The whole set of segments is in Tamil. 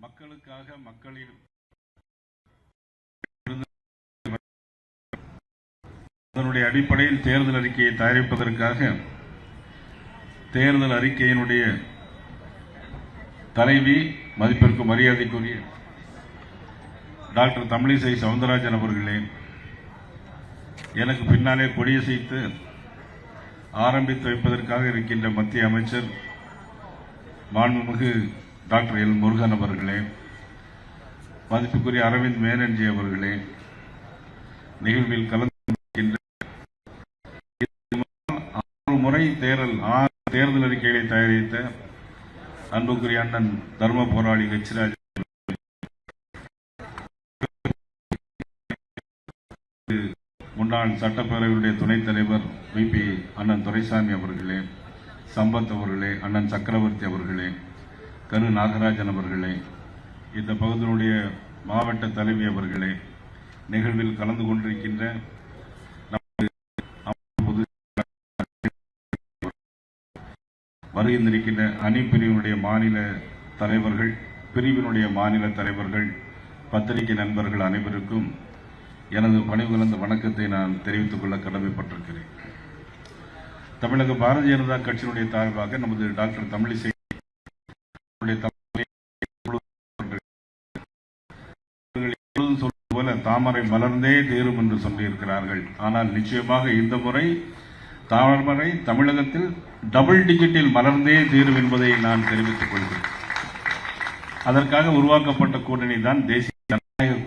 மக்களுக்காக மக்களின் அதனுடைய அடிப்படையில் தேர்தல் அறிக்கையை தயாரிப்பதற்காக தேர்தல் அறிக்கையினுடைய தலைவி மதிப்பிற்கு மரியாதைக்குரிய டாக்டர் தமிழிசை சவுந்தரராஜன் அவர்களே எனக்கு பின்னாலே கொடியசைத்து ஆரம்பித்து வைப்பதற்காக இருக்கின்ற மத்திய அமைச்சர் மாண்புமிகு டாக்டர் எல். முருகன் அவர்களே மதிப்புக்குரிய அரவிந்த் மேனன்ஜி அவர்களே நிகழ்வில் கலந்து ஆறு முறை தேர்தல் ஆறு தேர்தல் அறிக்கைகளை தயாரித்த அன்புக்குரிய அண்ணன் தர்ம போராளி கச்சிராஜ் முன்னாள் சட்டப்பேரவையுடைய துணைத் தலைவர் வி. பி. அண்ணன் துரைசாமி அவர்களே சம்பத் அவர்களே அண்ணன் சக்கரவர்த்தி அவர்களே கரு நாகராஜன் அவர்களே இந்த பகுதியினுடைய மாவட்ட தலைவி அவர்களே நிகழ்வில் கலந்து கொண்டிருக்கின்ற வருகின்றிருக்கின்ற அணிப்பிரிவினுடைய மாநில தலைவர்கள் பிரிவினுடைய மாநில தலைவர்கள் பத்திரிகை நண்பர்கள் அனைவருக்கும் எனது பணிபுரிந்த வணக்கத்தை நான் தெரிவித்துக் கொள்ள கடமைப்பட்டிருக்கிறேன். தமிழக பாரதிய ஜனதா கட்சியினுடைய சார்பாக நமது டாக்டர் தமிழிசை அவருடைய தலைமையை அவர்கள் எப்பொழுதும் சொல்வது போல தாமரை மலர்ந்தே தேரும் என்று சொல்லியிருக்கிறார்கள். ஆனால் நிச்சயமாக இந்த முறை தாமரை தமிழகத்தில் டபுள் டிஜிட்டில் மலர்ந்தே தீரும் என்பதை நான் தெரிவித்துக் கொள்கிறேன். அதற்காக உருவாக்கப்பட்ட கூட்டணி தான் தேசிய ஜனநாயக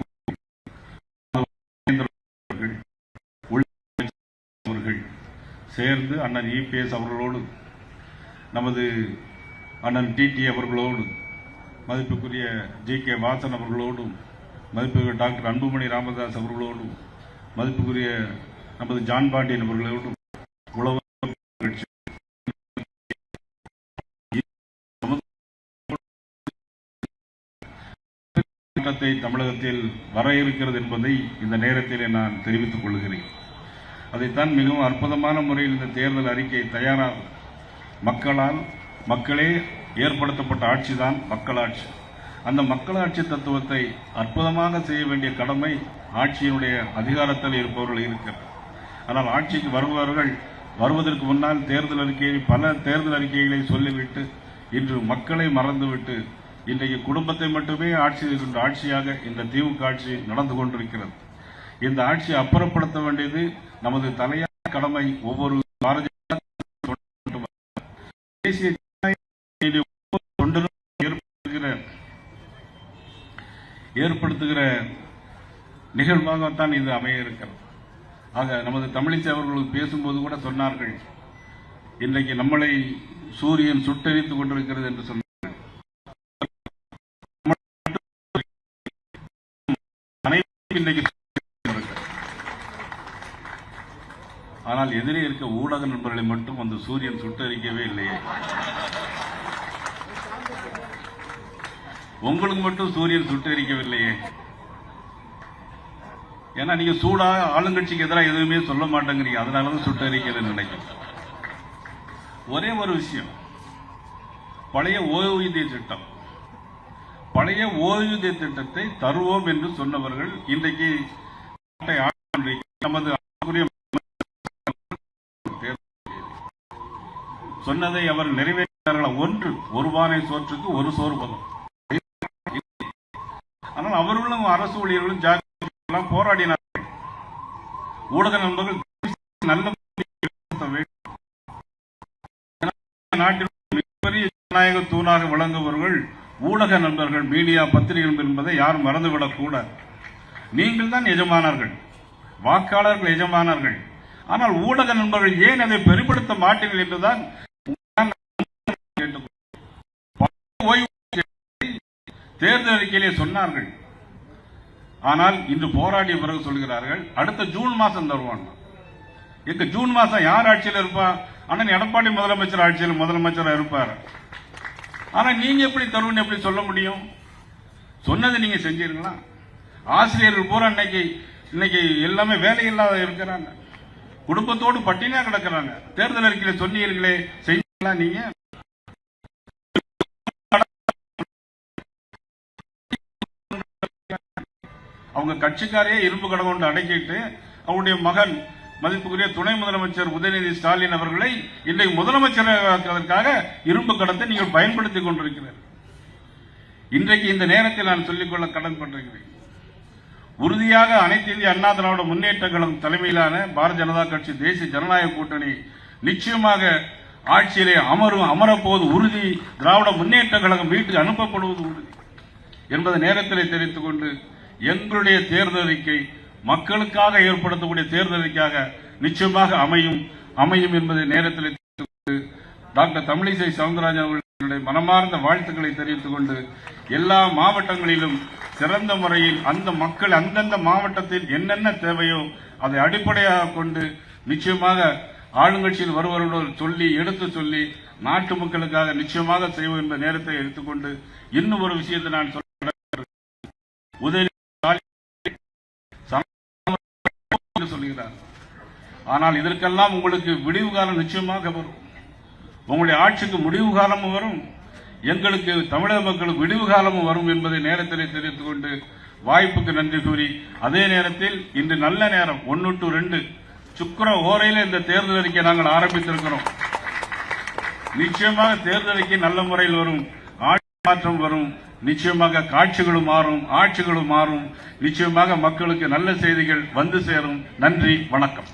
அவர்கள் சேர்ந்து அண்ணன் இபிஎஸ் அவர்களோடு நமது அண்ணன் டிடி அவர்களோடு மதிப்புக்குரிய ஜி கே வாசன் அவர்களோடும் மதிப்புக்குரிய டாக்டர் அன்புமணி ராமதாஸ் அவர்களோடும் மதிப்புக்குரிய நமது ஜான் பாண்டியன் நபர்களோடும் உழவு கட்சி தமிழகத்தில் வர இருக்கிறது என்பதை இந்த நேரத்திலே நான் தெரிவித்துக் கொள்கிறேன். அதைத்தான் மிகவும் அற்புதமான முறையில் இந்த தேர்தல் அறிக்கை தயாராகும். மக்களால் மக்களே ஏற்படுத்தப்பட்ட ஆட்சிதான் மக்களாட்சி. அந்த மக்களாட்சி தத்துவத்தை அற்புதமாக செய்ய வேண்டிய கடமை ஆட்சியினுடைய அதிகாரத்தில் இருப்பவர்கள் இருக்கிறது. ஆனால் ஆட்சிக்கு வருபவர்கள் வருவதற்கு முன்னால் தேர்தல் அறிக்கையை பல தேர்தல் அறிக்கைகளை சொல்லிவிட்டு இன்று மக்களை மறந்துவிட்டு இன்றைக்கு குடும்பத்தை மட்டுமே ஆட்சி செய்கின்ற ஆட்சியாக இந்த திமுக ஆட்சி நடந்து கொண்டிருக்கிறது. இந்த ஆட்சியை அப்புறப்படுத்த வேண்டியது நமது தலையான கடமை ஒவ்வொரு பாரதிய தேசிய ஜனநாயக ஒவ்வொரு தொண்டனும் ஏற்படுத்துகிற ஏற்படுத்துகிற நிகழ்வாகத்தான் இது அமைய இருக்கிறது. ஆக நமது தமிழிசை அவர்கள் பேசும்போது கூட சொன்னார்கள் இன்றைக்கு நம்மளை சூரியன் சுட்டரித்துக் கொண்டிருக்கிறது என்று சொன்னார் அனைவரும் ஆனால் எதிரே இருக்க ஊடக நண்பர்களை மட்டும் அந்த சூரியன் சுட்டரிக்கவே இல்லையே. உங்களுக்கு மட்டும் சூரியன் சுட்டரிக்கவில்லையே. ஏன்னா நீங்க சூடா ஆளுங்கட்சிக்கு எதிராக எதுவுமே சொல்ல மாட்டேங்கிறீங்க. அதனாலதான் சுட்டரிக்கலன்னு நினைக்கிறேன். ஒரே ஒரு விஷயம். பழைய ஓய்வூதிய திட்டம். பழைய ஓய்வூதிய திட்டத்தை தருவோம் என்று சொன்னவர்கள் இன்றைக்கு நாட்டை நமது சொன்னதை அவர் நிறைவேற்றினார்களா? ஒன்று. ஒரு பானை சோற்றுக்கு ஒரு சோறு பதம். ஆனால் அவர்களும் அரசு ஊழியர்களும் ஜாக்கிரதையாக போராடினார்கள். ஊடக நண்பர்கள் நல்ல நாட்டில் மிகப்பெரிய ஜனநாயக தூணாக விளங்குபவர்கள் ஊடக நண்பர்கள் மீடியா பத்திரிகைகள் என்பதை யாரும் மறந்துவிடக்கூடாது நீங்கள் தான் எஜமானார்கள் வாக்காளர்கள் எஜமானார்கள். ஆனால் ஊடக நண்பர்கள் ஏன் அதை பெருப்படுத்த மாட்டீர்கள் என்றுதான் ஓய்வு தேர்தல் அறிக்கையிலே சொன்னார்கள். ஆனால் இன்று போராடிய பிறகு சொல்கிறார்கள் அடுத்த ஜூன் மாசம் தருவான். இங்க ஜூன் மாசம் யார் ஆட்சியில் இருப்பா? அண்ணன் எடப்பாடி முதலமைச்சர் ஆட்சியில் முதலமைச்சராக இருப்பார். ஆனா நீங்க எப்படி தருவன்னு எப்படி சொல்ல முடியும்? சொன்னதை நீங்க செஞ்சீங்களா ஆசிரியர்கள் பூரா இன்னைக்கு இன்னைக்கு எல்லாமே வேலை இல்லாத இருக்கிறாங்க. குடும்பத்தோடு பட்டினியா கிடக்கிறாங்க. தேர்தல் அறிக்கையில சொன்னீர்களே செய்யலாம் நீங்க? அவங்க கட்சிக்காரையே இரும்பு கடன் கொண்டு அடக்கிட்டு அவருடைய மகன் மதிப்புக்குரிய துணை முதலமைச்சர் உதயநிதி ஸ்டாலின் அவர்களை இன்றைக்கு முதலமைச்சராக்குவதற்காக இரும்பு கடத்தை நீங்கள் பயன்படுத்திக் கொண்டிருக்கிறீர்கள். இன்றைக்கு இந்த நேரத்தில் நான் சொல்லிக்கொள்ள கடன்பட்டிருக்கிறேன் உறுதியாக அனைத்து இந்திய அண்ணா திராவிட முன்னேற்ற கழகம் தலைமையிலான பாரதிய ஜனதா கட்சி தேசிய ஜனநாயக கூட்டணி நிச்சயமாக ஆட்சியிலே அமரும் அமரப்போவது உறுதி திராவிட முன்னேற்ற கழகம் வீட்டுக்கு அனுப்பப்படுவது உறுதி என்பதை நேரத்தில் தெரிவித்துக் கொண்டு எங்களுடைய தேர்தல் அறிக்கை மக்களுக்காக ஏற்படுத்தக்கூடிய தேர்தல் அறிக்கையாக நிச்சயமாக அமையும் அமையும் என்பதை நேரத்தில் டாக்டர் தமிழிசை சவுந்தரராஜன் அவர்களுடைய மனமார்ந்த வாழ்த்துக்களை தெரிவித்துக் கொண்டு எல்லா மாவட்டங்களிலும் சிறந்த முறையில் அந்த மக்கள் அந்தந்த மாவட்டத்தில் என்னென்ன தேவையோ அதை அடிப்படையாக கொண்டு நிச்சயமாக ஆளுங்கட்சியில் வருவர்களோடு சொல்லி எடுத்து சொல்லி நாட்டு மக்களுக்காக நிச்சயமாக செய்வோம் என்ற நேரத்தை எடுத்துக்கொண்டு இன்னும் ஒரு விஷயத்தை நான் சொல்ல உதய ஸ்டாலின் சம- என்று சொல்லுகிறார். ஆனால் இதற்கெல்லாம் உங்களுக்கு விடிவு காலம் நிச்சயமாக வரும். உங்களுடைய ஆட்சிக்கு முடிவு காலமும் வரும். எங்களுக்கு தமிழக மக்களுக்கு விடிவு காலமும் வரும் என்பதை நேரத்திலே தெரிவித்துக் கொண்டு வாய்ப்புக்கு நன்றி கூறி அதே நேரத்தில் இன்று நல்ல நேரம் ஒன்னு டு ரெண்டு. சுக்கர ஓரையில இந்த தேர்தல் அறிக்கை நாங்கள் ஆரம்பித்திருக்கிறோம். நிச்சயமாக தேர்தல் அறிக்கை நல்ல முறையில் வரும். ஆட்சி மாற்றம் வரும். நிச்சயமாக காட்சிகளும் மாறும் ஆட்சிகளும் மாறும். நிச்சயமாக மக்களுக்கு நல்ல செய்திகள் வந்து சேரும். நன்றி வணக்கம்.